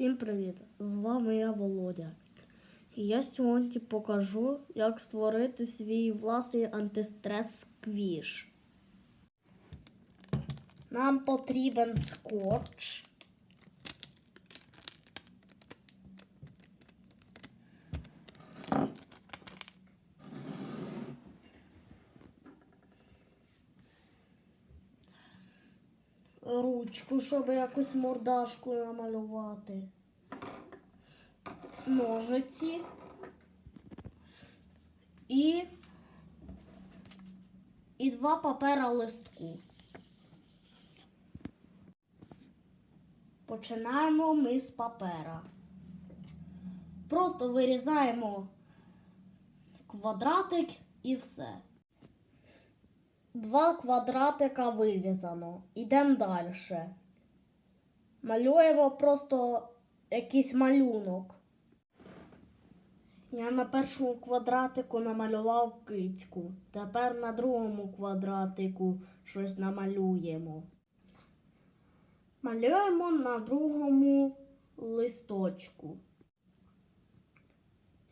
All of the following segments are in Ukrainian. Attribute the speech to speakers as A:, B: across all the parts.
A: Всім привіт! З вами я Володя. І я сьогодні покажу, як створити свій власний антистрес сквіш. Нам потрібен скотч. Ручку, щоб якось мордашку намалювати. Ножиці. І, і два папера листку. Починаємо ми з папера. Просто вирізаємо квадратик і все. Два квадратика вирізано. Ідемо далі. Малюємо просто якийсь малюнок. Я на першому квадратику намалював кицьку. Тепер на другому квадратику щось намалюємо. Малюємо на другому листочку.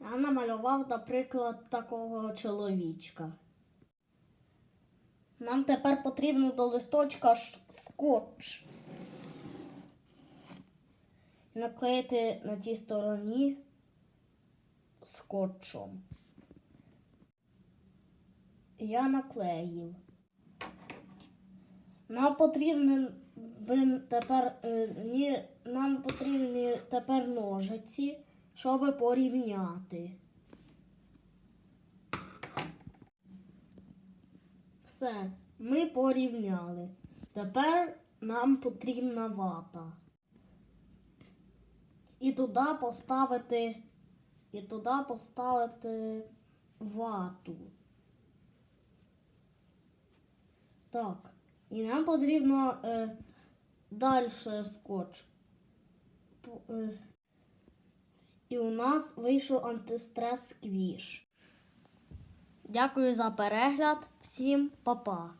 A: Я намалював, наприклад, такого чоловічка. Нам тепер потрібно до листочка скотч. Наклеїти на тій стороні скотчем. Я наклеїв. Нам потрібен бин тепер е, нам потрібні тепер ножиці, щоб порівняти. Все, ми порівняли. Тепер нам потрібна вата. І туди поставити, і туди поставити вату. Так. І нам потрібно е, далі скотч. Е, і у нас вийшов антистрес сквіш. Дякую за перегляд. Всім па-па.